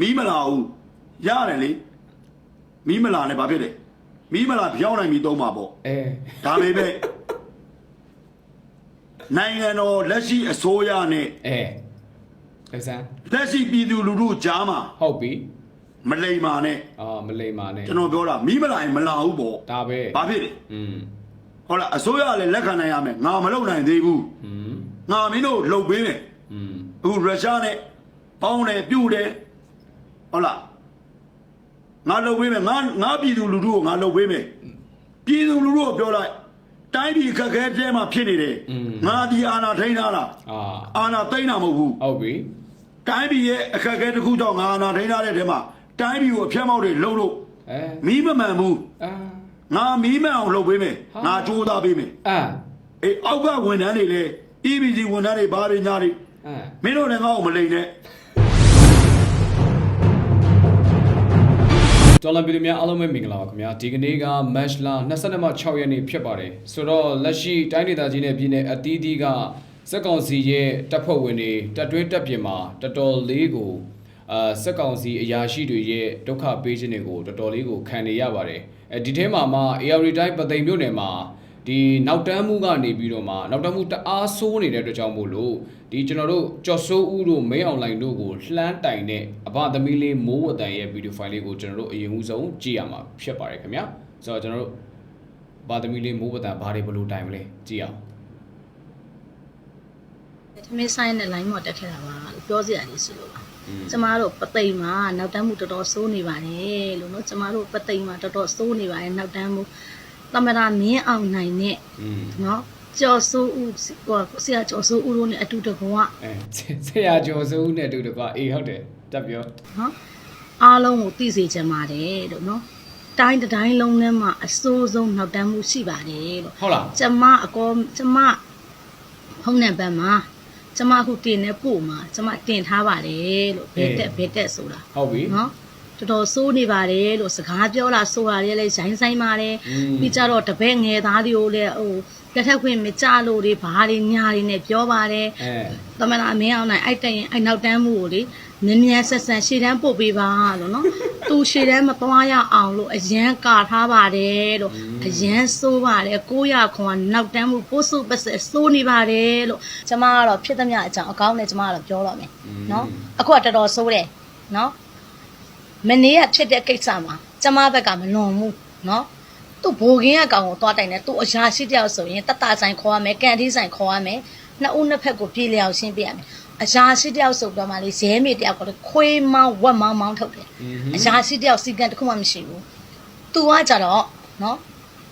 မီးမလာဘူးရတယ်လေမီးမလာနဲ့ဘာဖြစ်လဲမီးမလာပြောင်းနိုင်ပြီသုံးပါပေါ့ အဲ ဒါပေမဲ့နိုင်ငံတော်လက်ရှိအစိုးရနဲ့ အဲလက်စမ်း လက်ရှိပြည်သူလူထုကြားမှာ ဟုတ်ပြီ မလိမ္မာနဲ့ အာမလိမ္မာနဲ့ ကျွန်တော်ပြောတာမီးမလာရင်မလာဘူးပေါ့ ဒါပဲ ဘာဖြစ်လဲ อืม ဟုတ်လားအစိုးရကလည်းလက်ခံနိုင်ရမယ်ငါမလုပ်နိုင်သေးဘူး อืม ငါမင်းတို့လှုပ်ပေးမယ် อืม အခုရုရှားနဲ့ပေါင်းတယ်ပြုတ်တယ် ဟုတ်လားငါလှုပ်ပေးမယ်ငါငါပြည်သူလူထုကိုငါလှုပ်ပေးမယ်ပြည်သူလူထုကိုပြောလိုက်တိုင်းပြည်ခက်ခဲတဲမှာဖြစ်နေတယ်ငါဒီအာဏာထိန်းထားတာအာအာဏာသိမ်းတာမဟုတ်ဘူးဟုတ်ပြီတိုင်းပြည်ရဲ့အခက်အခဲတစ်ခုကြောင့်ငါအာဏာထိန်းထားတဲ့တဲမှာတိုင်းပြည်ကိုအဖျက်မောက်တွေလှုပ်လို့အဲမီးမမှန်ဘူးအာငါမီးမှန်အောင်လှုပ်ပေးမယ်ဟာငါကြိုးစားပေးမယ်အာအေးအောက်ကဝန်ထမ်းတွေလည်း EBC ဝန်ထမ်းတွေဘာတွေညာတွေအာမင်းတို့လည်းငါ့ကိုမလိမ်နဲ့ တော်လံပြည်သူများအားလုံးပဲမင်္ဂလာပါခင်ဗျာဒီကနေ့က match လာ22မှ6ရက်နေ့ဖြစ်ပါတယ်ဆိုတော့လက်ရှိတိုင်းဒေသကြီးနဲ့ပြည်နယ်အသီးသီးကစက်ကောင်စီရဲ့တပ်ဖွဲ့ဝင်တွေတပ်တွင်းတပ်ပြင်မှာတော်တော်လေးကိုအာစက်ကောင်စီအရာရှိတွေရဲ့ဒုက္ခပေးခြင်းတွေကိုတော်တော်လေးကိုခံနေရပါတယ်အဲဒီထဲမှာမှ AR တိုင်းပသိမ်မြို့နယ်မှာ ဒီနောက်တန်းမှုကနေပြီးတော့မှနောက်တန်းမှုတအားဆိုးနေတဲ့အတွက်ကြောင့်မို့လို့ဒီကျွန်တော်တို့ကြော်စိုးဦးတို့မင်းအွန်လိုင်းတို့ကိုလှမ်းတိုင်တဲ့အဘသမီးလေးမိုးဝတန်ရဲ့ဗီဒီယိုဖိုင်လေးကိုကျွန်တော်တို့အရင်ဦးဆုံးကြည့်ရမှာဖြစ်ပါတယ်ခင်ဗျာဆိုတော့ကျွန်တော်တို့ဘာသမီးလေးမိုးဝတန်ဘာတွေဘယ်လိုတိုင်မလဲကြည့်အောင်သမင်းဆိုင်နဲ့ line မော်တက်ခဲ့တာပါလို့ပြောစရာလေးရှိလို့ပါอืมကျမတို့ပသိမ်မှာနောက်တန်းမှုတော်တော်စိုးနေပါတယ်လို့နော်ကျမတို့ပသိမ်မှာတော်တော်စိုးနေပါတယ်နောက်တန်းမှု သမရမင်းအောင်နိုင်နဲ့อืมနော်ကျော်စိုးဦးဟိုဆရာကျော်စိုးဦးတို့နဲ့အတူတကွာအဲဆရာကျော်စိုးဦးနဲ့အတူတကွာအေးဟုတ်တယ်တက်ပြောနော်အားလုံးကိုသိစေချင်ပါတယ်လို့နော်တိုင်းတစ်တိုင်းလုံးထဲမှာအစိုးဆုံးနောက်တန်းမှုရှိပါတယ်လို့ဟုတ်လားကျမအကောကျမဖုန်းနံပါတ်မှာကျမအခုတင်နေပို့မှာကျမတင်ထားပါတယ်လို့ဘယ်တက်ဘယ်တက်ဆိုတာဟုတ်ပြီနော် တော်တော်စိုးနေပါတယ်လို့စကားပြောလာဆိုတာတွေလည်းရိုင်းဆိုင်ပါတယ်อืมပြီးကြတော့တပည့်ငယ်သားတွေကိုလည်းဟိုလက်ထက်ခွင့်မကြလို့တွေဘာတွေညာတွေနဲ့ပြောပါတယ်အဲသမဏမင်းအောင်နိုင်အိုက်တရင်အိုက်နောက်တန်းမှုကိုလေနည်းနည်းဆက်ဆက်ရှေ့တန်းပို့ပေးပါလို့နော်သူရှေ့တန်းမသွားရအောင်လို့အရန်ကာထားပါတယ်လို့အရန်စိုးပါတယ်900ခွန်ကနောက်တန်းမှုပို့စုပတ်ဆက်စိုးနေပါတယ်လို့ကျမကတော့ဖြစ်သမျှအကြောင်းအကောင်းနဲ့ကျမကတော့ပြောတော့မယ်နော်အခုကတော်တော်စိုးတယ်နော် မနေ့ကဖြစ်တဲ့ကိစ္စမှာကျမဘက်ကမလွန်ဘူးနော်သူ့ဘိုးကင်းကကောင်ကိုသွားတိုင်တယ်သူ့အရာရှိတယောက်ဆိုရင်တတဆိုင်ခေါ်ရမယ်ကန်တီးဆိုင်ခေါ်ရမယ်နှစ်ဦးနှစ်ဖက်ကိုပြေးလျောက်ရှင်းပြရမယ်အရာရှိတယောက်ဆိုတော့မှလေဇဲမေတယောက်ကလည်းခွေးမောင်းဝက်မောင်းမောင်းထုတ်တယ်အရာရှိတယောက်စီကံတစ်ခုမှမရှိဘူးသူကကြတော့နော်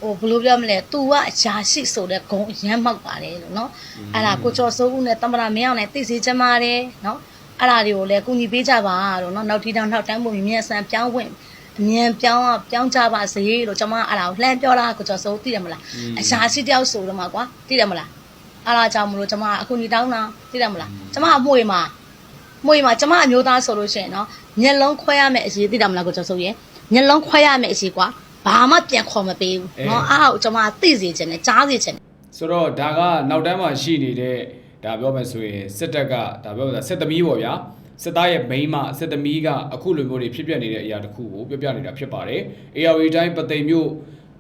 ဟိုဘယ်လိုပြောမလဲသူကအရာရှိဆိုတဲ့ဂုံအရမ်းမောက်ပါတယ်လို့နော်အဲ့ဒါကိုကျော်စိုးဦးနဲ့တမရမင်းအောင်နဲ့သိစေချင်ပါတယ်နော် အဲ့ဒါတွေကိုလည်းကူညီပေးကြပါလို့နော်နောက်ထီတောင်နောက်တန်းဖို့မြင်ဆန်ပြောင်းဝင်အမြန်ပြောင်းအောင်ပြောင်းကြပါစေလို့ကျွန်မအဲ့ဒါကိုလှမ်းပြောတာကိုကျော်စိုးသိတယ်မလားအရာရှိတယောက်ဆိုတော့မှာကွာသိတယ်မလားအားလာကြောင့်မလို့ကျမအခုနေတောင်းတာသိတယ်မလားကျမအမွေမှာမွေမှာကျမအမျိုးသားဆိုလို့ရှိရင်နော်မျက်လုံးခွဲရမယ်အရေးသိတယ်မလားကိုကျော်စိုးရင်မျက်လုံးခွဲရမယ်အရေးကွာဘာမှပြန်ခေါ်မပေးဘူးနော်အားကိုကျမသိစေချင်တယ်ကြားစေချင်တယ်ဆိုတော့ဒါကနောက်တန်းမှာရှိနေတဲ့ ဒါပြောမယ်ဆိုရင်စစ်တပ်ကဒါပြောမယ်ဆိုစစ်သမီးပေါ့ဗျာစစ်သားရဲ့မိန်းမစစ်သမီးကအခုလိုမျိုးတွေဖြစ်ပျက်နေတဲ့အရာတစ်ခုကိုပြောပြနေတာဖြစ်ပါတယ်။ AR တိုင်းပသိမ်မြို့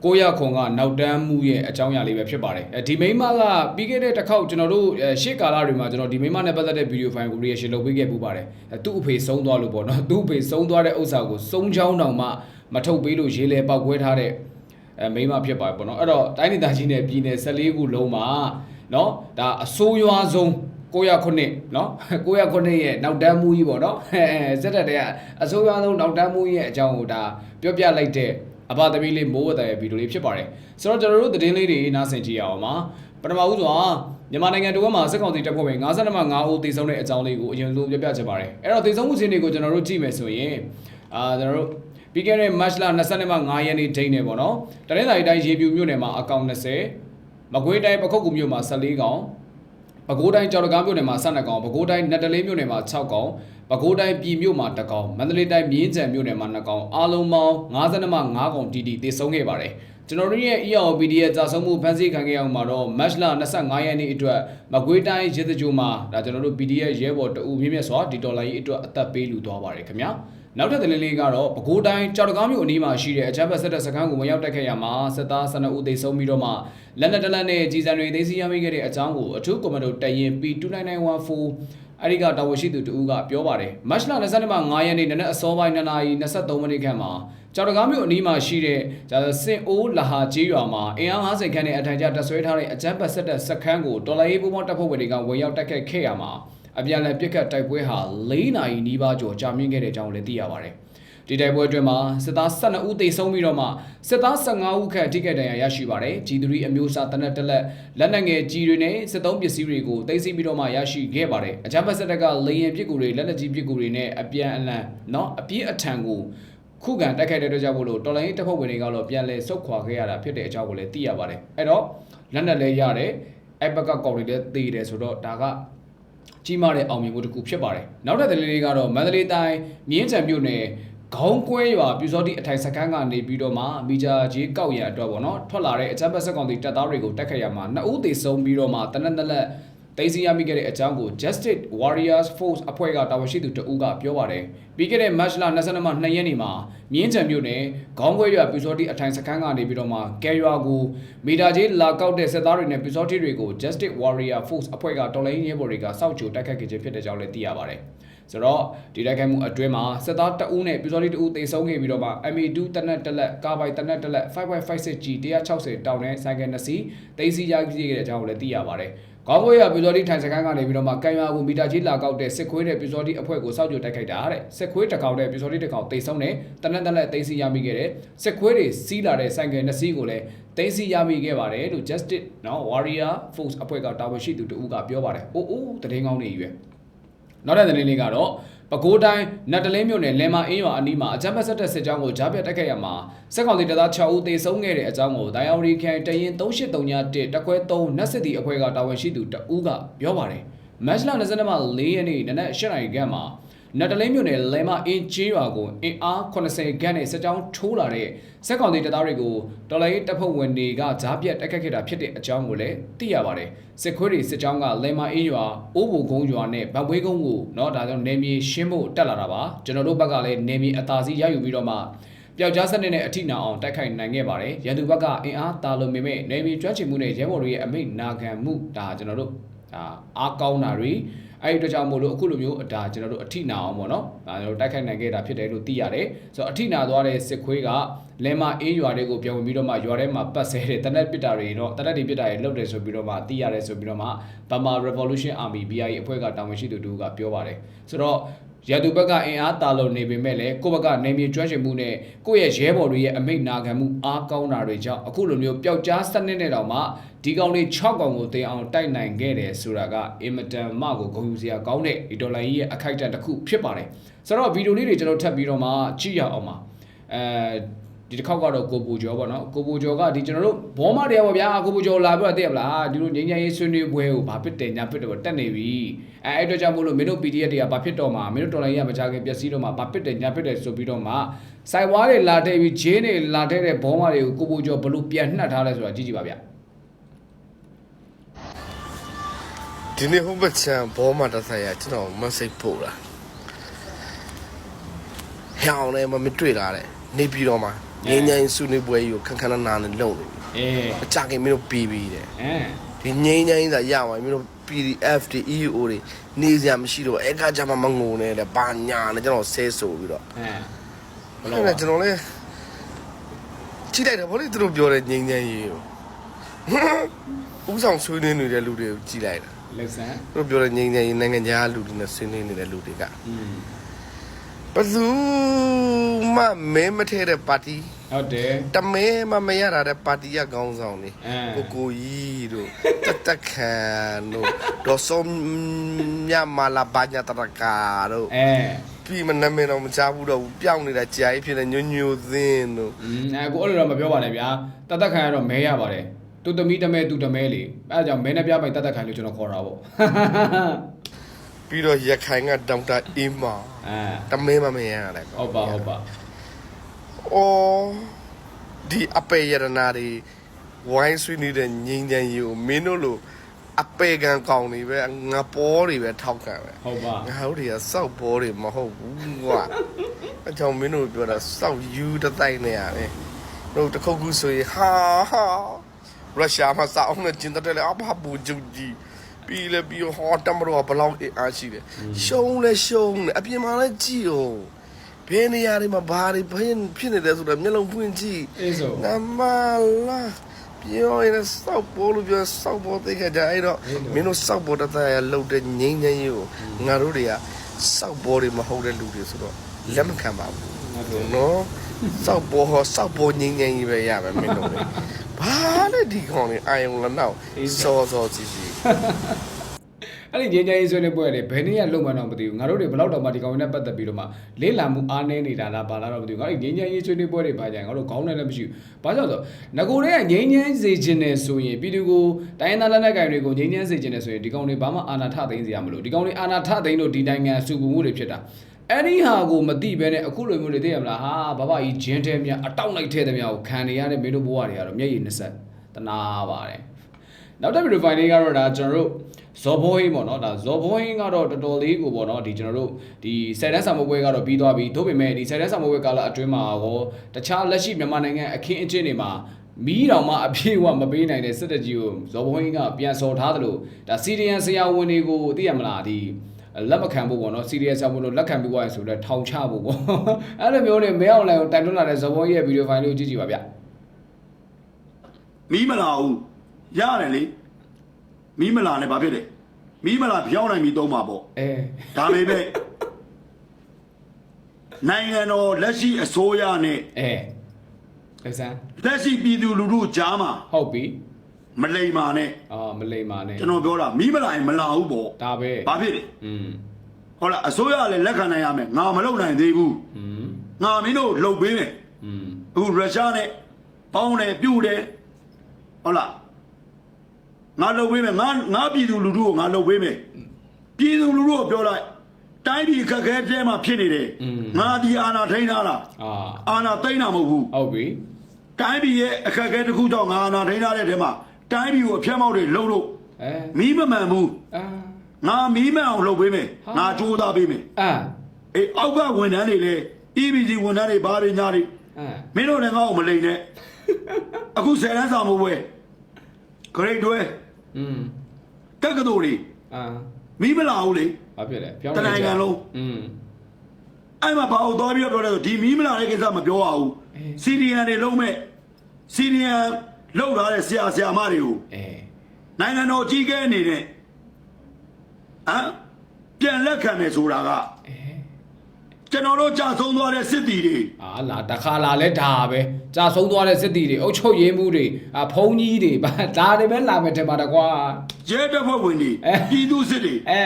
ကိုရခွန်ကနောက်တန်းမှုရဲ့အကြောင်းအရာလေးပဲဖြစ်ပါတယ်။အဲဒီမိန်းမကပြီးခဲ့တဲ့တစ်ခေါက်ကျွန်တော်တို့အဲရှေ့ကာလတွေမှာကျွန်တော်ဒီမိန်းမနဲ့ပတ်သက်တဲ့ဗီဒီယိုဖိုင်ကို reaction လုပ်ပေးခဲ့ပူပါတယ်။အဲသူ့အဖေဆုံးသွားလို့ပေါ့နော်။သူ့အဖေဆုံးသွားတဲ့ဥစ္စာကိုစုံချောင်းတောင်မှမထုတ်ပေးလို့ရေလေပောက်ကွဲထားတဲ့အဲမိန်းမဖြစ်ပါတယ်ပေါ့နော်အဲ့တော့တိုင်းဒေသကြီးနယ်ပြည်နယ်14ခုလုံးမှာ เนาะဒါအဆိုးရွားဆုံး909เนาะ909ရဲ့နောက်တန်းမှုကြီးပေါ့နော်အဲစက်တက်တဲ့အဆိုးရွားဆုံးနောက်တန်းမှုကြီးရဲ့အကြောင်းကိုဒါပြောပြလိုက်တဲ့အဘသမီးလေးမိုးဝတ်တဲ့ဗီဒီယိုလေးဖြစ်ပါတယ်ဆိုတော့ကျွန်တော်တို့သတင်းလေးတွေနားဆင်ကြည့်ရအောင်ပါပထမဦးစွာမြန်မာနိုင်ငံတော်မှာစစ်ကောင်စီတပ်ဖွဲ့ဝင်52မှ5ဦးတည်ဆုံးတဲ့အကြောင်းလေးကိုအရင်ဆုံးပြောပြချင်ပါတယ်အဲ့တော့တည်ဆုံးမှုစဉ်တွေကိုကျွန်တော်တို့ကြည့်မယ်ဆိုရင်အာကျွန်တော်တို့ ပြီးခဲ့တဲ့ match လ22မှ9ရက်နေ့ဒိန်းနေပေါ့နော်တနင်္လာရီတိုင်းရေပြူမြို့နယ်မှာအကောင့်20 မကွေးတိုင်းပခုတ်ကူမြို့မှာ14ကောင်ပဲခူးတိုင်းကြောက်တကားမြို့နယ်မှာ12ကောင်ပဲခူးတိုင်းနတ်တလေးမြို့နယ်မှာ6ကောင်ပဲခူးတိုင်းပြည်မြို့မှာ1ကောင်မန္တလေးတိုင်းမြင်းကြံမြို့နယ်မှာ2ကောင်အားလုံးပေါင်း52မှ5ကောင်တီတီတည်ဆုံးခဲ့ပါတယ်ကျွန်တော်တို့ရဲ့ ERPD ရဲ့ကြာဆုံးမှုဖန်ဆီးခံခဲ့ရအောင်မှာတော့ match လ25ရက်နေ့အတွက်မကွေးတိုင်းရဲစကြိုမှာဒါကျွန်တော်တို့ PD ရဲ့ရဲဘော်တအူမြင့်မြတ်စွာဒီဒေါ်လာကြီးအတွက်အသက်ပေးလူသွားပါတယ်ခင်ဗျာ နောက်ထပ်သတင်းလေးကတော့ပဲခူးတိုင်းကြောက်တကားမြို့အနီးမှာရှိတဲ့အချမ်းဘတ်ဆက်တဲ့စခန်းကိုဝင်ရောက်တက်ခဲ့ရမှာစစ်သား12ဦးသေဆုံးပြီးတော့မှလက်နက်တလက်နဲ့ကြီးစံတွေသိမ်းဆည်းရမိခဲ့တဲ့အကြောင်းကိုအထူးကွန်မန်ဒိုတရင် P29914 အဲ့ဒီကတာဝန်ရှိသူတဦးကပြောပါတယ်မတ်လ22မှာ9ရက်နေ့နနက်အစောပိုင်း2နာရီ23မိနစ်ခန့်မှာကြောက်တကားမြို့အနီးမှာရှိတဲ့ဂျာစင်အိုးလဟာကျေးရွာမှာအင်အား50ခန့်နဲ့အထိုင်ကျတပ်ဆွဲထားတဲ့အကြမ်းဖက်ဆက်တဲ့စခန်းကိုတော်လိုင်းရေးပူပေါင်းတပ်ဖွဲ့ဝင်တွေကဝင်ရောက်တက်ခတ်ခဲ့ရမှာ အပြန်အလှန်ပစ်ခတ်တိုက်ပွဲဟာ4နာရီနီးပါးကျော်ကြာမြင့်ခဲ့တဲ့အကြောင်းလည်းသိရပါတယ်ဒီတိုက်ပွဲအတွင်းမှာစစ်သား12ဦးသေဆုံးပြီးတော့မှစစ်သား15ဦးခန့်ထိခိုက်ဒဏ်ရာရရှိပါတယ်။ G3 အမျိုးအစားတနက်တက်လက်လက်နက်ငယ်ကြီးတွေနဲ့စစ်သုံးပစ္စည်းတွေကိုသိမ်းဆည်းပြီးတော့မှရရှိခဲ့ပါတယ်။အကြမ်းဖက်စစ်တပ်ကလေရင်ပစ်ကူတွေလက်နက်ကြီးပစ်ကူတွေနဲ့အပြန်အလှန်เนาะအပြည့်အထန်ကိုခုခံတိုက်ခိုက်တဲ့အတွက်ကြောင့်မို့လို့တော်လိုင်းရေးတပ်ဖွဲ့ဝင်တွေကတော့ပြန်လဲဆုတ်ခွာခဲ့ရတာဖြစ်တဲ့အကြောင်းကိုလည်းသိရပါတယ်။အဲ့တော့လက်နက်လည်းရတယ်။အဲ့ဘက်ကကောင်တွေလည်းသေတယ်ဆိုတော့ဒါက ကြီးမားတဲ့အောင်မြင်မှုတစ်ခုဖြစ်ပါတယ်။နောက်ထပ်သတင်းလေးကတော့မန္တလေးတိုင်းမြင်းချံမြို့နယ်ခေါင်းကွဲရွာပြူစောတိအထိုင်စခန်းကနေပြီးတော့မှမီဂျာကြီးကောက်ရံအတွက်ပေါ့နော်ထွက်လာတဲ့အကြမ်းဖက်ဆက်ကောင်တီတပ်သားတွေကိုတက်ခတ်ရမှာနှစ်ဦးသေဆုံးပြီးတော့မှတနက်တလက် သိသိရမိခဲ့တဲ့အကြောင်းကို Justice Warriors Force အဖွဲ့ကတာဝန်ရှိသူတဦးကပြောပါတယ်။ပြီးခဲ့တဲ့ March လ22မှ2ရက်နေ့မှာမြင်းချံမြို့နယ်ခေါင်းခွဲရွာပြူစောတိအထိုင်စခန်းကနေပြီးတော့မှကဲရွာကိုမီတာကြီးလာကောက်တဲ့စစ်သားတွေနဲ့ပြူစောတိတွေကို Justice Warrior Force အဖွဲ့ကတော်လိုင်းရဲဘော်တွေကစောက်ကြိုတိုက်ခတ်ခဲ့ခြင်းဖြစ်တဲ့ကြောင်းလည်းသိရပါတယ်။ဆိုတော့ဒီတိုက်ခိုက်မှုအတွင်းမှာစစ်သားတအူးနဲ့ပြူစောတိတအူးတေဆုံးခဲ့ပြီးတော့မှ MA2 တနက်တလက်ကာဘိုင်တနက်တလက် 5.56G 160တောင်းနဲ့ဆိုင်ကယ်2စီးသိစီရခဲ့တဲ့အကြောင်းကိုလည်းသိရပါတယ်။ ကောင်းဘွေရပြူစောတိထိုင်စခန်းကနေပြီးတော့မှကန်ရွာကူမီတာကြီးလာကောက်တဲ့စစ်ခွေးတဲ့ပြူစောတိအဖွဲ့ကိုစောက်ကြိုတိုက်ခိုက်တာတဲ့စစ်ခွေးတစ်ကောင်တဲ့ပြူစောတိတစ်ကောင်တေဆုံးတဲ့တနက်တလက်သိစီရမိခဲ့တဲ့စစ်ခွေးတွေစီးလာတဲ့ဆိုင်ကယ်2စီးကိုလည်းသိစီရမိခဲ့ပါတယ်လို့ Justice နော် Warrior Force အဖွဲ့ကတာဝန်ရှိသူတဦးကပြောပါတယ်။အိုးအိုးတည်င်းကောင်းနေရွယ်။နောက်တဲ့သတင်းလေးကတော့ ပဲခူးတိုင်းနတ်တလင်းမြို့နယ်လင်မာအင်းရွာအနီးမှာအကြမ်းဖက်ဆက်တဲ့စစ်ကြောင်းကိုကြားပြတ်တက်ခဲ့ရမှာစက်ကောင်စီတပ်သား6ဦးသေဆုံးခဲ့တဲ့အကြောင်းကိုဒိုင်အော်ရီခိုင်တရင်3831တက်ခွဲ3နတ်စစ်တီအဖွဲ့ကတာဝန်ရှိသူတဦးကပြောပါတယ်မတ်လ22မှာ4ရက်နေ့နနက်8နာရီခန့်မှာ နတ်တလင်းမြို့နယ်လင်မာအင်းကျေးရွာကိုအင်အား80ခန့်နဲ့စစ်ကြောင်းထိုးလာတဲ့စက်ကောင်စီတပ်သားတွေကိုတော်လိုင်းတပ်ဖွဲ့ဝင်တွေကကြားပြတ်တက်ခတ်ခဲ့တာဖြစ်တဲ့အကြောင်းကိုလည်းသိရပါတယ်စစ်ခွေးတွေစစ်ကြောင်းကလင်မာအင်းရွာအိုးဘူကုန်းရွာနဲ့ဗတ်ဝေးကုန်းကိုเนาะဒါကြောင့်နေမြေရှင်းဖို့တက်လာတာပါကျွန်တော်တို့ဘက်ကလည်းနေမြေအသာစီးရယူပြီးတော့မှပျောက်ကြားစနစ်နဲ့အထိနာအောင်တိုက်ခိုက်နိုင်ခဲ့ပါတယ်ရန်သူဘက်ကအင်အားတာလို့မိမဲ့နေမြေကျွမ်းကျင်မှုနဲ့ရဲဘော်တွေရဲ့အမိတ်နာခံမှုဒါကျွန်တော်တို့ဒါအားကောင်းတာတွေ အဲ့ဒီအတွက်ကြောင့်မို့လို့အခုလိုမျိုးဒါကျွန်တော်တို့အထိနာအောင်ပေါ့နော်ဒါကျွန်တော်တို့တိုက်ခိုက်နိုင်ခဲ့တာဖြစ်တယ်လို့သိရတယ်ဆိုတော့အထိနာသွားတဲ့စစ်ခွေးကလဲမအင်းရွာတွေကိုပြန်ဝင်ပြီးတော့မှရွာထဲမှာပတ်ဆဲတဲ့တနက်ပစ်တာတွေတော့တနက်တွေပစ်တာတွေလုပ်တယ်ဆိုပြီးတော့မှသိရတယ်ဆိုပြီးတော့မှ Burma Revolution Army BI အဖွဲ့ကတာဝန်ရှိသူတို့ကပြောပါတယ်ဆိုတော့ ရန်သူဘက်ကအင်အားတာလုံနေပေမဲ့လည်းကိုယ့်ဘက်ကနေမြေကျွမ်းကျင်မှုနဲ့ကိုယ့်ရဲ့ရဲဘော်တွေရဲ့အမိတ်နာခံမှုအားကောင်းတာတွေကြောင့်အခုလိုမျိုးပျောက်ကြားစနစ်နဲ့တောင်မှဒီကောင်လေး6ကောင်ကိုတင်အောင်တိုက်နိုင်ခဲ့တယ်ဆိုတာကအင်မတန်မှကိုဂုဏ်ယူစရာကောင်းတဲ့ဒီဒေါ်လာကြီးရဲ့အခိုက်အတန့်တစ်ခုဖြစ်ပါတယ်ဆိုတော့ဗီဒီယိုလေးတွေကျွန်တော်ထပ်ပြီးတော့မှကြည့်ရအောင်ပါအဲ ဒီတစ်ခေါက်ကတော့ကိုပူကျော်ပေါ့နော်ကိုပူကျော်ကဒီကျွန်တော်တို့ဘောမတွေကပေါ့ဗျာကိုပူကျော်လာပြီးတော့သိရမလားဒီလိုငញ្ញရေးဆွေးနွေးပွဲကိုဘာဖြစ်တယ်ညာဖြစ်တယ်ပေါ့တက်နေပြီအဲအဲ့အတွက်ကြောင့်မို့လို့မင်းတို့ PDF တွေကဘာဖြစ်တော့မှာမင်းတို့တော်လိုင်းရမကြခင်ပျက်စီးတော့မှာဘာဖြစ်တယ်ညာဖြစ်တယ်ဆိုပြီးတော့မှစိုက်ဝါးတွေလာတဲ့ပြီးဂျင်းတွေလာတဲ့တဲ့ဘောမတွေကိုကိုပူကျော်ဘလို့ပြန်နှက်ထားလဲဆိုတာကြည့်ကြည့်ပါဗျာဒီနေ့ဟိုဘက်ချန်ဘောမှာတက်ဆိုင်ရကျွန်တော်မစိတ်ပို့လာဟောင်းလည်းမမတွေ့လာတဲ့နေပြီးတော့မှ ငင်းငင်းစုနေပွဲကြီးကိုခန်းခန်းနာနာနဲ့လုံနေပြီအေးအကြခင်မင်းတို့ပြီးပြီးတဲ့အဲဒီငင်းငင်းသာရပါမင်းတို့ PDF တွေ EO တွေနေစရာမရှိတော့အဲ့ကကြမှာမငုံနဲ့လေဘာညာနဲ့ကျွန်တော်ဆဲဆိုပြီးတော့အဲဘအဲ့လို့ဒါကျွန်တော်လည်းကြည့်လိုက်တယ်ဘာလို့သူတို့ပြောတဲ့ငင်းငင်းကြီးကိုဥဆောင်ဆွေးနွေးနေတဲ့လူတွေကိုကြည့်လိုက်တာလက်ဆန်သူတို့ပြောတဲ့ငင်းငင်းကြီးနိုင်ငံခြားလူတွေနဲ့ဆွေးနွေးနေတဲ့လူတွေကอืมဘယ်သူမှမဲမထဲတဲ့ပါတီ ဟုတ်တယ်တမဲမမရတာတဲ့ပါတီရခေါင်းဆောင်နေအဲကိုကိုကြီးတို့တက်တက်ခံတို့ဒေါ်စုံမြမလာဘာညာတရကာတို့အဲပြီးမနာမည်တော့မချဘူးတော့ဘူးပျောက်နေတာကြာကြီးဖြစ်နေညွညွသင်းတို့อืมအဲကိုအဲ့လိုတော့မပြောပါနဲ့ဗျာတတ်တတ်ခံရတော့မဲရပါတယ်သူသမီးတမဲသူတမဲလေအဲဒါကြောင့်မဲနဲ့ပြပိုင်တတ်တတ်ခံလို့ကျွန်တော်ခေါ်တာပေါ့ပြီးတော့ရခိုင်ကဒေါက်တာအင်းမောင်အဲတမဲမမရရတယ်ဟုတ်ပါဟုတ်ပါ အော်ဒီအပေရတနာတွေဝိုင်းဆွေးနေတဲ့ငိမ့်ချမ်းကြီးကိုမင်းတို့လိုအပေကံကောင်းတွေပဲငါပေါ်တွေပဲထောက်ခံပဲဟုတ်ပါငါတို့တွေကစောက်ပေါ်တွေမဟုတ်ဘူးကွာအကြောင်းမင်းတို့ပြောတာစောက်ယူတတိုက်နေရတယ်တို့တခုတ်ခုဆိုရင်ဟာဟာရုရှားမှာစောက်နဲ့ကျင်းတဲ့လေအဘဘူဂျူဂျီပြီးလေပြီးဟောတမတော်ဘလောက်အားရှိတယ်ရှုံးလဲရှုံးတယ်အပြင်မှာလဲကြည့်အောင် ဘယ်နေရာတွေမှာဘာတွေဖြစ်ဖြစ်နေတယ်ဆိုတော့မျက်လုံးဖွင့်ကြည့်အေးဆိုနမလာပြောရင်စောက်ပေါ်လို့ပြောစောက်ပေါ်သိခဲ့ကြအဲ့တော့မင်းတို့စောက်ပေါ်တသက်ရလှုပ်တဲ့ငိမ့်ငိမ့်ကြီးကိုငါတို့တွေကစောက်ပေါ်တွေမဟုတ်တဲ့လူတွေဆိုတော့လက်မခံပါဘူးနော်စောက်ပေါ်ဟောစောက်ပေါ်ငိမ့်ငိမ့်ကြီးပဲရမယ်မင်းတို့တွေဘာလဲဒီကောင်လေးအာယုံလနောက်စောစောစီစီ အဲ့ဒီငင်းငင်းရေးဆွေးနွေးပွဲတွေဘယ်နည်းကလုံမှန်းတော့မသိဘူးငါတို့တွေဘယ်တော့တော့မှဒီကောင်နဲ့ပတ်သက်ပြီးတော့မှလေးလာမှုအားနည်းနေတာလားဘာလားတော့မသိဘူးငါတို့ငင်းငင်းရေးဆွေးနွေးပွဲတွေပါကြရင်ငါတို့ခေါင်းနဲ့လည်းမရှိဘူးဘာကြောင့်လဲဆိုတော့ငကိုတွေကငင်းငင်းစေခြင်းနဲ့ဆိုရင်ပြည်သူကိုတိုင်းသားလက်နက်ကိုင်တွေကိုငင်းငင်းစေခြင်းနဲ့ဆိုရင်ဒီကောင်တွေဘာမှအာဏာထသိမ်းစရာမလိုဒီကောင်တွေအာဏာထသိမ်းလို့ဒီနိုင်ငံစုပူမှုတွေဖြစ်တာအဲ့ဒီဟာကိုမသိဘဲနဲ့အခုလိုမျိုးတွေသိရမလားဟာဘာဘာကြီးဂျင်းတဲမြအတောက်လိုက်တဲ့တဲ့မြကိုခံနေရတဲ့မင်းတို့ဘဝတွေကတော့မျက်ရည်နှစ်ဆက်တနာပါတယ် နောက်တစ်ဗီဒီယိုဖိုင်လေးကတော့ဒါကျွန်တော်တို့ဇော်ဘိုးဟင်းပေါ့နော်ဒါဇော်ဘိုးဟင်းကတော့တော်တော်လေးကိုပေါ့နော်ဒီကျွန်တော်တို့ဒီဆယ်တန်းစာမပွဲကတော့ပြီးသွားပြီသို့ပေမဲ့ဒီဆယ်တန်းစာမပွဲကာလအတွင်းမှာရောတခြားလက်ရှိမြန်မာနိုင်ငံအခင်းအကျင်းတွေမှာမီးတောင်မှအပြည့်အဝမပေးနိုင်တဲ့စစ်တပ်ကြီးကိုဇော်ဘိုးဟင်းကပြန်စော်ထားသလိုဒါစီရီယန်ဆရာဝန်တွေကိုသိရမလားဒီလက်မခံဖို့ပေါ့နော်စီရီယန်ဆရာဝန်တို့လက်ခံပြီးသွားရင်ဆိုတော့ထောင်ချဖို့ပေါ့အဲ့လိုမျိုးနေမဲအောင်လိုင်းကိုတိုင်တွန်းလာတဲ့ဇော်ဘိုးဟင်းရဲ့ဗီဒီယိုဖိုင်လေးကိုကြည့်ကြည့်ပါဗျမီးမလာဘူး ရတယ်လေမီးမလာနဲ့ဘာဖြစ်လဲမီးမလာပြောင်းနိုင်ပြီသုံးပါပေါ့ အဲ ဒါပေမဲ့နိုင်ငံတော်လက်ရှိအစိုးရနဲ့ အဲလက်စမ်း လက်ရှိပြည်သူလူထုကြားမှာ ဟုတ်ပြီ မလိမ္မာနဲ့ အာမလိမ္မာနဲ့ ကျွန်တော်ပြောတာမီးမလာရင်မလာဘူးပေါ့ ဒါပဲ ဘာဖြစ်လဲ อืม ဟုတ်လားအစိုးရလည်းလက်ခံနိုင်ရမယ်ငါမလုပ်နိုင်သေးဘူး อืม ငါမင်းတို့လှုပ်ပေးမယ် อืม အခုရုရှားနဲ့ပေါင်းတယ်ပြုတ်တယ်ဟုတ်လား ငါလှုပ်ပေးမယ်ငါငါပြည်သူလူထုကိုငါလှုပ်ပေးမယ်ပြည်သူလူထုကိုပြောလိုက်တိုင်းပြည်ခက်ခဲတဲမှာဖြစ်နေတယ်ငါဒီအာဏာထိန်းထားတာအာအာဏာသိမ်းတာမဟုတ်ဘူးဟုတ်ပြီတိုင်းပြည်ရဲ့အခက်အခဲတစ်ခုကြောင့်ငါအာဏာထိန်းထားတဲ့တဲမှာတိုင်းပြည်ကိုအဖျက်မောက်တွေလှုပ်လို့အဲမီးမမှန်ဘူးအာငါမီးမှန်အောင်လှုပ်ပေးမယ်ဟာငါကြိုးစားပေးမယ်အာအေးအောက်ကဝန်ထမ်းတွေလည်း EBC ဝန်ထမ်းတွေဘာတွေညာတွေအာမင်းတို့လည်းငါ့ကိုမလိမ်နဲ့အခုဆယ်တန်းစာမိုးပွဲဂရိတ်တွဲ อืม တက္ကသိုလ်တွေ အာ မီးမလာဘူးလေ ဘာဖြစ်လဲပြောင်း တနိုင်ငံလုံး อืม အဲ့မှာဘာလို့သွားပြီးတော့ပြောလဲဆိုဒီမီးမလာတဲ့ကိစ္စမပြောရဘူး အေး စီရီယန်တွေလုံးမဲ့စီရီယန်လောက်ထားတဲ့ဆရာဆရာမတွေကို အဲ နိုင်ငံတော်အကြီးအကဲအနေနဲ့ဟမ်ပြန်လက်ခံမယ်ဆိုတာက အဲ ကျွန်တော်တို့ကြာဆုံးသွားတဲ့စစ်တီတွေအာလာတခါလာလဲဒါပဲကြာဆုံးသွားတဲ့စစ်တီတွေအုတ်ချုပ်ရင်းမှုတွေအာဖုံးကြီးတွေဗာဒါတွေပဲလာမယ်ထင်ပါတကွာရဲတပ်ဖွဲ့ဝင်တွေအဲပြည်သူစစ်တွေအဲ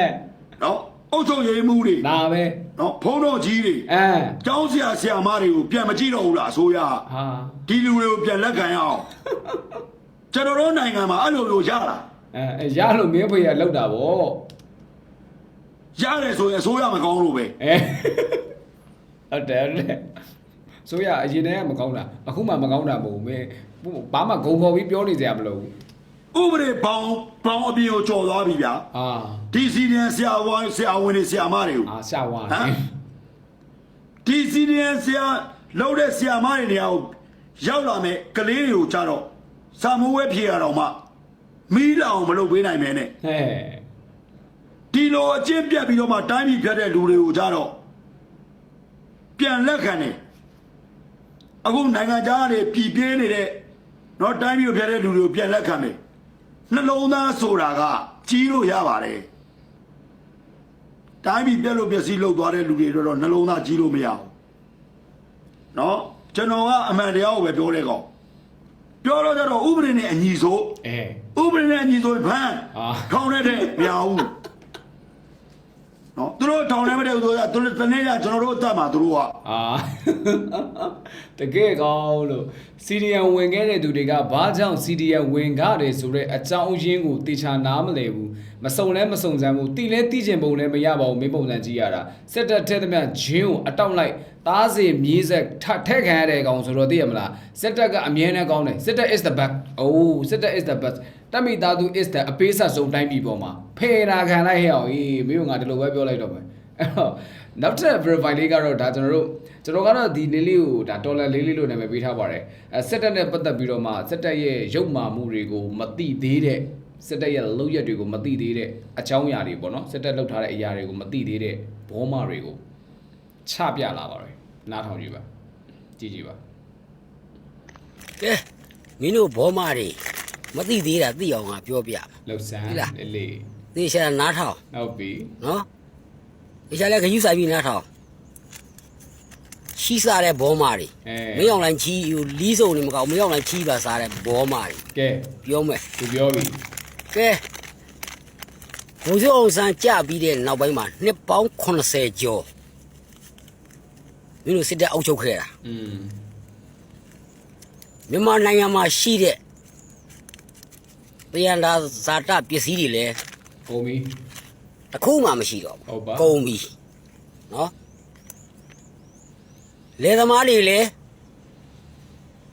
နော်အုပ်ချုပ်ရေးမှုတွေဒါပဲနော်ဖုံးတော်ကြီးတွေအဲကျောင်းဆရာဆရာမတွေကိုပြန်မကြည့်တော့ဘူးလားအစိုးရကဟာဒီလူတွေကိုပြန်လက်ခံရအောင်ကျွန်တော်တို့နိုင်ငံမှာအဲ့လိုလိုရတာအဲအဲရလို့မင်းဖေရလောက်တာဗောရတယ်ဆိုရင်အစိုးရမကောင်းလို့ပဲအဲ ဟုတ်တယ်ဟုတ်တယ်ဆိုရအရင်တည်းကမကောင်းတာအခုမှမကောင်းတာမဟုတ်ဘူးမင်းဘာမှဂုံခေါ်ပြီးပြောနေကြရမလို့ဘူးဥပဒေပေါင်းပေါင်းအပြင်ကိုကြော်သွားပြီဗျာအာဒီစီနီယံဆရာဝန်ဆရာဝန်တွေဆရာမတွေကိုအာရှာဝါဟမ်ဒီစီနီယံဆရာလောက်တဲ့ဆရာမတွေနေရာကိုရောက်လာမယ်ကလေးတွေကိုကြတော့စာမိုးဝဲဖြေရတော့မှမီးလောင်မလုပ်ပေးနိုင်မယ်နဲ့ဟဲ့ဒီလိုအကျင့်ပြတ်ပြီးတော့မှတိုင်းပြည်ဖြတ်တဲ့လူတွေကိုကြတော့ ပြန်လက်ခံတယ်အခုနိုင်ငံခြားကနေပြည်ပြင်းနေတဲ့တော့တိုင်းပြည်ကိုဖြတ်တဲ့လူတွေကိုပြန်လက်ခံတယ်နှလုံးသားဆိုတာကကြီးလို့ရပါတယ်တိုင်းပြည်ပြက်လို့ပြက်စီးလို့သွားတဲ့လူတွေတော့နှလုံးသားကြီးလို့မရဘူးเนาะကျွန်တော်ကအမှန်တရားကိုပဲပြောတဲ့ကောင်ပြောတော့ကြတော့ဥပဒေနဲ့အညီဆို အဲ ဥပဒေနဲ့အညီဆိုရင်ဖမ်း အာ ထောင်တဲ့တဲ့မရဘူး နော်သူတို့ထောင်ထဲမတဲ့ဆိုတော့သူတို့တနေ့ကကျွန်တော်တို့အသက်မှာသူတို့ကအာတကယ်ကောင်းလို့စီရီယံဝင်ခဲ့တဲ့သူတွေကဘာကြောင့်စီရီယံဝင်ကြတယ်ဆိုတော့အကြောင်းရင်းကိုတေချာနားမလည်ဘူးမစုံလဲမစုံစမ်းဘူးတီလဲတီကျင်ပုံလဲမရပါဘူးမင်းပုံစံကြည့်ရတာစက်တက်တဲ့သမျှဂျင်းကိုအတောက်လိုက်သားစီမြေးဆက်ထထက်ခံရတဲ့ကောင်ဆိုတော့သိရမလားစစ်တပ်ကအမြဲတမ်းကောင်းတယ်စစ်တပ် is the best အိုးစစ်တပ် is the best တမိသားသူ is the အပေးဆက်ဆုံးတိုင်းပြည်ပေါ်မှာဖေနာခံလိုက်ဟဲ့အောင်အေးမင်းကငါဒီလိုပဲပြောလိုက်တော့မယ်အဲ့တော့နောက်ထပ် verify လေးကတော့ဒါကျွန်တော်တို့ကျွန်တော်ကတော့ဒီလေးလေးကိုဒါဒေါ်လာလေးလေးလို့နာမည်ပေးထားပါတယ်အဲစစ်တပ်နဲ့ပတ်သက်ပြီးတော့မှစစ်တပ်ရဲ့ရုပ်မာမှုတွေကိုမသိသေးတဲ့စစ်တပ်ရဲ့လုပ်ရက်တွေကိုမသိသေးတဲ့အကြောင်းအရာတွေပေါ့နော်စစ်တပ်လုပ်ထားတဲ့အရာတွေကိုမသိသေးတဲ့ဘောမတွေကိုချပြလာပါတော့နားထောင်ကြည့်ပါကြည့်ကြည့်ပါကဲမင်းတို့ဘောမတွေ မသိသေးတာသိအောင်ငါပြောပြလှုပ်ဆန်းဟုတ်လားလေးလေးသေချာနားထောင်ဟုတ်ပြီနော်သေချာလည်းခယူဆိုင်ပြီးနားထောင်ရှိစားတဲ့ဘောမတွေအဲမင်းအောင်လိုင်းချီယူလီးစုံနေမကောက်မင်းအောင်လိုင်းချီပါစားတဲ့ဘောမတွေကဲပြောမယ်သူပြောပြီကဲဘုံစုံအောင်ဆန်းကြပြီးတဲ့နောက်ပိုင်းမှာနှစ်ပေါင်း80ကျော်မင်းတို့စစ်တပ်အုပ်ချုပ်ခဲ့တာอืมမြန်မာနိုင်ငံမှာရှိတဲ့ တရားသာဇာတပစ္စည်းတွေလည်းကုန်ပြီတစ်ခုမှမရှိတော့ဟုတ်ပါဘူးကုန်ပြီနော်လေသမားတွေလည်း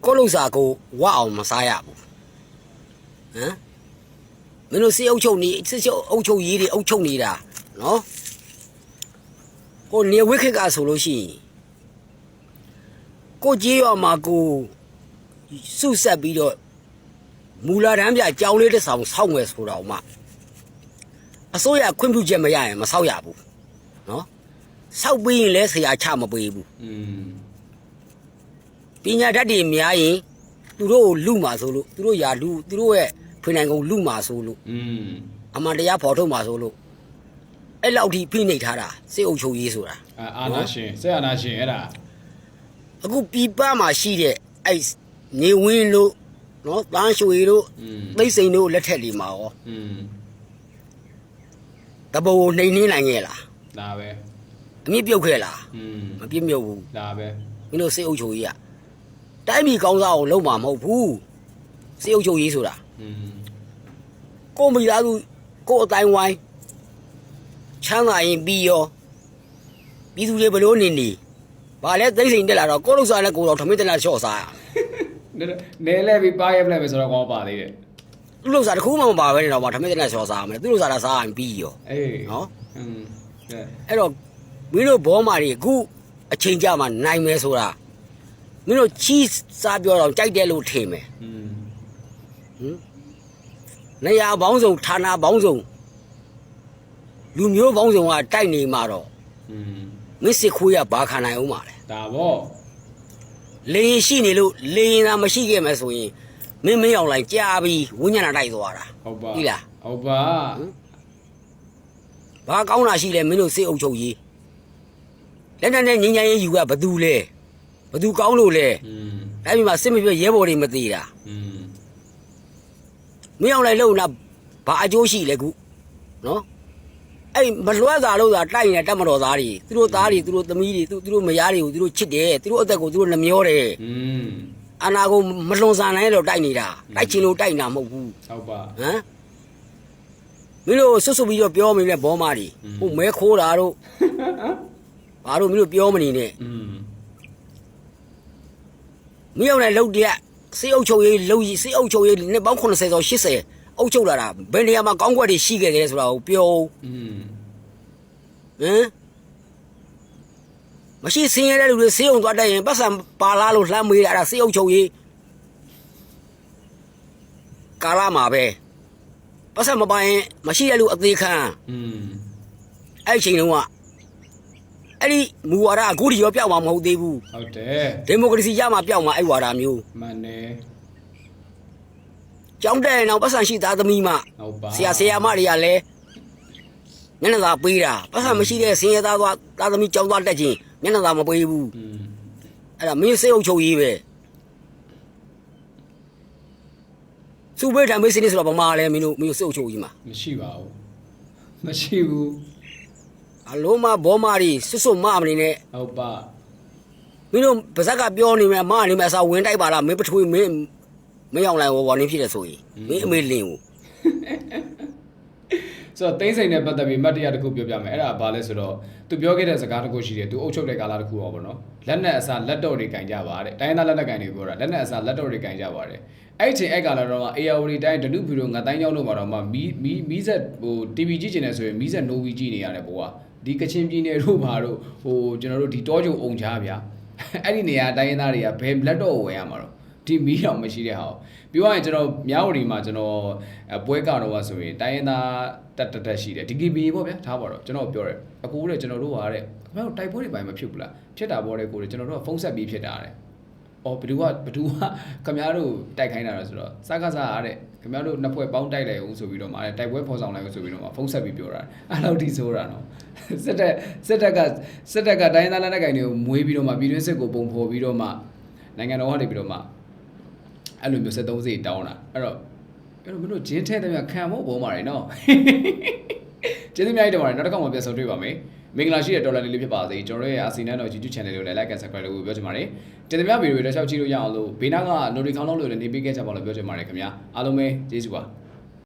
ကိုယ့်လုစာကိုဝအောင်မစားရဘူးဟမ်မင်းတို့စီအုပ်ချုပ်နေစစ်ချုပ်အုပ်ချုပ်ရေးတွေအုပ်ချုပ်နေတာနော်ကိုနေဝိခေတ်ကဆိုလို့ရှိရင်ကိုကြေးရွာမှာကိုစုဆက်ပြီးတော့ မူလာတန်းပြကြောင်းလေးတစ်ဆောင်ဆောက်မယ်ဆိုတော့မှ အစိုးရခွင့်ပြုချက်မရရင်မဆောက်ရဘူးနော်ဆောက်ပြီးရင်လည်းဆရာချမပေးဘူး อืม ပညာတတ်တွေများရင်သူတို့ကိုလူမှာဆိုလို့သူတို့ယာလူသူတို့ရဲ့ဖွင့်နိုင်ကုန်လူမှာဆိုလို့ อืม အမှန်တရားဖော်ထုတ်မှာဆိုလို့အဲ့လောက်ထိဖိနှိပ်ထားတာစေအုပ်ချုပ်ရေးဆိုတာ အာအာနာရှင်ဆက်အာနာရှင်အဲ့ဒါ အခုပြည်ပမှာရှိတဲ့အဲ့နေဝင်းလို့ နော်တန်းရွှေတို့သိစိန်တို့လက်ထက်တွေမှာရောတဘိုးနှိမ်နှင်းနိုင်ရဲ့လားဒါပဲအမြင့်ပြုတ်ခဲ့လားမပြည့်မြုပ်ဘူးဒါပဲမင်းတို့စိတ်အုပ်ချုပ်ကြီးကတိုင်းပြည်ကောင်းစားအောင်လုပ်မှာမဟုတ်ဘူးစိတ်အုပ်ချုပ်ကြီးဆိုတာကိုမိသားစုကိုအတိုင်းဝိုင်းချမ်းသာရင်ပြီးရောပြည်သူတွေဘလို့နေနေဘာလဲသိစိန်တက်လာတော့ကိုလို့စားလဲကိုတော့ထမင်းတက်လာချော့စားရ နဲလဲပြီးပါရက်လက်ပဲဆိုတော့ကောင်းပါသေးတယ် သူလုစားတစ်ခုမှမပါဘဲနေတော့မှထမင်းတက်လာချော့စားရမယ်သူလုစားတာစားရင်ပြီးရော အေး နော် อืมကဲ အဲ့တော့မင်းတို့ဘောမာတွေအခုအချိန်ကြမှာနိုင်မယ်ဆိုတာမင်းတို့ချီးစားပြောတော့ကြိုက်တယ်လို့ထင်မယ် อืม နေရာပေါင်းစုံဌာနပေါင်းစုံလူမျိုးပေါင်းစုံကတိုက်နေမှာတော့ อืม မင်းစစ်ခွေးကဘာခံနိုင်အောင်ပါလဲ ဒါပေါ့ လေရင်ရှိနေလို့လေရင်သာမရှိခဲ့မယ်ဆိုရင်မင်းမင်းအောင်လိုက်ကြာပြီးဝိညာဏတိုက်သွားတာဟုတ်ပါပြီလားဟုတ်ပါဘာကောင်းတာရှိလဲမင်းတို့စိတ်အုပ်ချုပ်ရေးလက်နဲ့နဲ့ငင်းငင်းရေးယူကဘသူလဲဘသူကောင်းလို့လဲအဲ့ဒီမှာစစ်မပြရဲဘော်တွေမသေးတာမင်းအောင်လိုက်လို့နာဘာအကျိုးရှိလဲခုနော် အဲ့မလွှတ်စားလို့သာတိုက်နေတဲ့တက်မတော်သားတွေသူတို့သားတွေသူတို့သမီးတွေသူတို့မယားတွေကိုသူတို့ချစ်တယ်သူတို့အသက်ကိုသူတို့နှမျောတယ်အနာကိုမလွန်ဆန်နိုင်လို့တိုက်နေတာတိုက်ချင်လို့တိုက်နေတာမဟုတ်ဘူးဟုတ်ပါဟမ်မင်းတို့ဆွဆွပြီးတော့ပြောမိလဲဘောမာတွေဟိုမဲခိုးတာတို့ဘာတို့မင်းတို့ပြောမနေနဲ့မင်းအောင်လည်းလှုပ်တရက်စေးအုပ်ချုပ်ရေးလှုပ်ရေးစေးအုပ်ချုပ်ရေးနှစ်ပေါင်း80ဆို80 အုပ်ချုပ်လာတာဘယ်နေရာမှာကောင်းကွက်တွေရှိခဲ့တယ်ဆိုတာကိုပြော อืม ဟမ်မရှိစင်းရတဲ့လူတွေစေးုံသွားတတ်ရင်ပတ်စံပါလာလို့လှမ်းမေးတာအဲ့ဒါစေအုပ်ချုပ်ရေးကာလာမှာပဲပတ်စံမပိုင်မရှိတဲ့လူအသေးခံ อืม အဲ့ဒီချိန်တုန်းကအဲ့ဒီမူဝါဒအခုထိရောပြောက်မှာမဟုတ်သေးဘူး ဟုတ်တယ် ဒီမိုကရေစီရမှာပြောက်မှာအဲ့ဝါဒမျိုး မှန်တယ် ကြောင်းတဲ့ရင်တော့ပတ်စံရှိသားသမီးမှဟုတ်ပါဆရာဆရာမတွေကလည်းမျက်နှာသာပေးတာပတ်စံမရှိတဲ့ဆင်းရဲသားသွားသားသမီးကြောင်းသွားတက်ချင်းမျက်နှာသာမပေးဘူးอืมအဲ့ဒါမင်းစေအုပ်ချုပ်ရေးပဲစူဘေးတံမေးစင်းဆိုတော့ဗမာလဲမင်းတို့မင်းတို့စေအုပ်ချုပ်ရေးမှာမရှိပါဘူးမရှိဘူးအလုံးမဘောမာတွေစွတ်စွတ်မမနေနဲ့ဟုတ်ပါမင်းတို့ပါဇက်ကပြောနေမယ်မနေမယ်အစားဝင်တိုက်ပါလားမင်းပထွေးမင်း မင်းအောင်လိုက်ဝေါ်ဝါနေဖြစ်တယ်ဆိုရင်မင်းအမေလင်းကိုဆိုတော့သိန်းစိန်နဲ့ပတ်သက်ပြီးမှတ်တရတစ်ခုပြောပြမယ်အဲ့ဒါဘာလဲဆိုတော့သူပြောခဲ့တဲ့စကားတစ်ခုရှိတယ်သူအုပ်ချုပ်တဲ့ကာလတစ်ခုပါပေါ့နော်လက်နဲ့အစားလက်တော့တွေကင်ကြပါတဲ့တိုင်းသားလက်နက်ကင်တွေပြောတာလက်နဲ့အစားလက်တော့တွေကင်ကြပါတယ်အဲ့ဒီအချိန်အဲ့ကာလတော့မှ ARD တိုင်းဒနုဘီရိုငါတိုင်းကျောင်းလို့မှာတော့မှမီးမီးမီးဆက်ဟို TV ကြည့်ချင်တယ်ဆိုရင်မီးဆက် Novi ကြည့်နေရတယ်ပေါ့ကွာဒီကချင်ပြည်နယ်တို့ဘာတို့ဟိုကျွန်တော်တို့ဒီတောကြုံအုံချားဗျာအဲ့ဒီနေရာတိုင်းရင်းသားတွေကဘယ်လက်တော့ဝင်ရမှာတော့ ဒီမီးတော့မရှိတဲ့ဟာကိုပြောရရင်ကျွန်တော်မြောက်ဝတီမှာကျွန်တော်အပွဲကတော့ဆိုရင်တိုင်းရင်းသားတက်တက်တက်ရှိတယ် DKB ပေါ့ဗျာထားပါတော့ကျွန်တော်ပြောတယ်အကူတဲ့ကျွန်တော်တို့ဟာတဲ့ခင်ဗျားတို့တိုက်ပွဲတွေပိုင်းမဖြစ်ဘူးလားဖြစ်တာပေါ့တဲ့ကိုတွေကျွန်တော်တို့ကဖုန်းဆက်ပြီးဖြစ်တာတဲ့အော်ဘယ်သူကဘယ်သူကခင်ဗျားတို့တိုက်ခိုင်းတာလဲဆိုတော့စကားစားအားတဲ့ခင်ဗျားတို့နှစ်ဖွဲ့ပေါင်းတိုက်လိုက်အောင်ဆိုပြီးတော့မှတိုက်ပွဲဖော်ဆောင်လိုက်အောင်ဆိုပြီးတော့မှဖုန်းဆက်ပြီးပြောတာအဲ့လောက်ထိဆိုတာနော်စစ်တပ်စစ်တပ်ကစစ်တပ်ကတိုင်းသားလက်နက်ကိုင်တွေကိုမွေးပြီးတော့မှပြည်တွင်းစစ်ကိုပုံဖော်ပြီးတော့မှနိုင်ငံတော်ကနေပြီးတော့မှ အဲ့လိုမျိုး73စီတောင်းတာအဲ့တော့အဲ့တော့မင်းတို့ဂျင်းထဲတဲ့မြခံဖို့ပုံပါတယ်နော်ကျေးဇူးအများကြီးတင်ပါတယ်နောက်တစ်ခါမှပြန်ဆုံတွေ့ပါမယ်မင်္ဂလာရှိတဲ့ဒေါ်လာလေးလေးဖြစ်ပါစေကျွန်တော်ရဲ့အာစီနန်တော် YouTube channel လေးကိုလည်း like and subscribe လုပ်ဖို့ပြောချင်ပါတယ်တင်သမျှဗီဒီယိုတွေလည်းရှောက်ကြည့်လို့ရအောင်လို့ဘေးနားက notification လုံးလို့လည်းနေပေးခဲ့ကြပါလို့ပြောချင်ပါတယ်ခင်ဗျာအားလုံးပဲကျေးဇူးပါ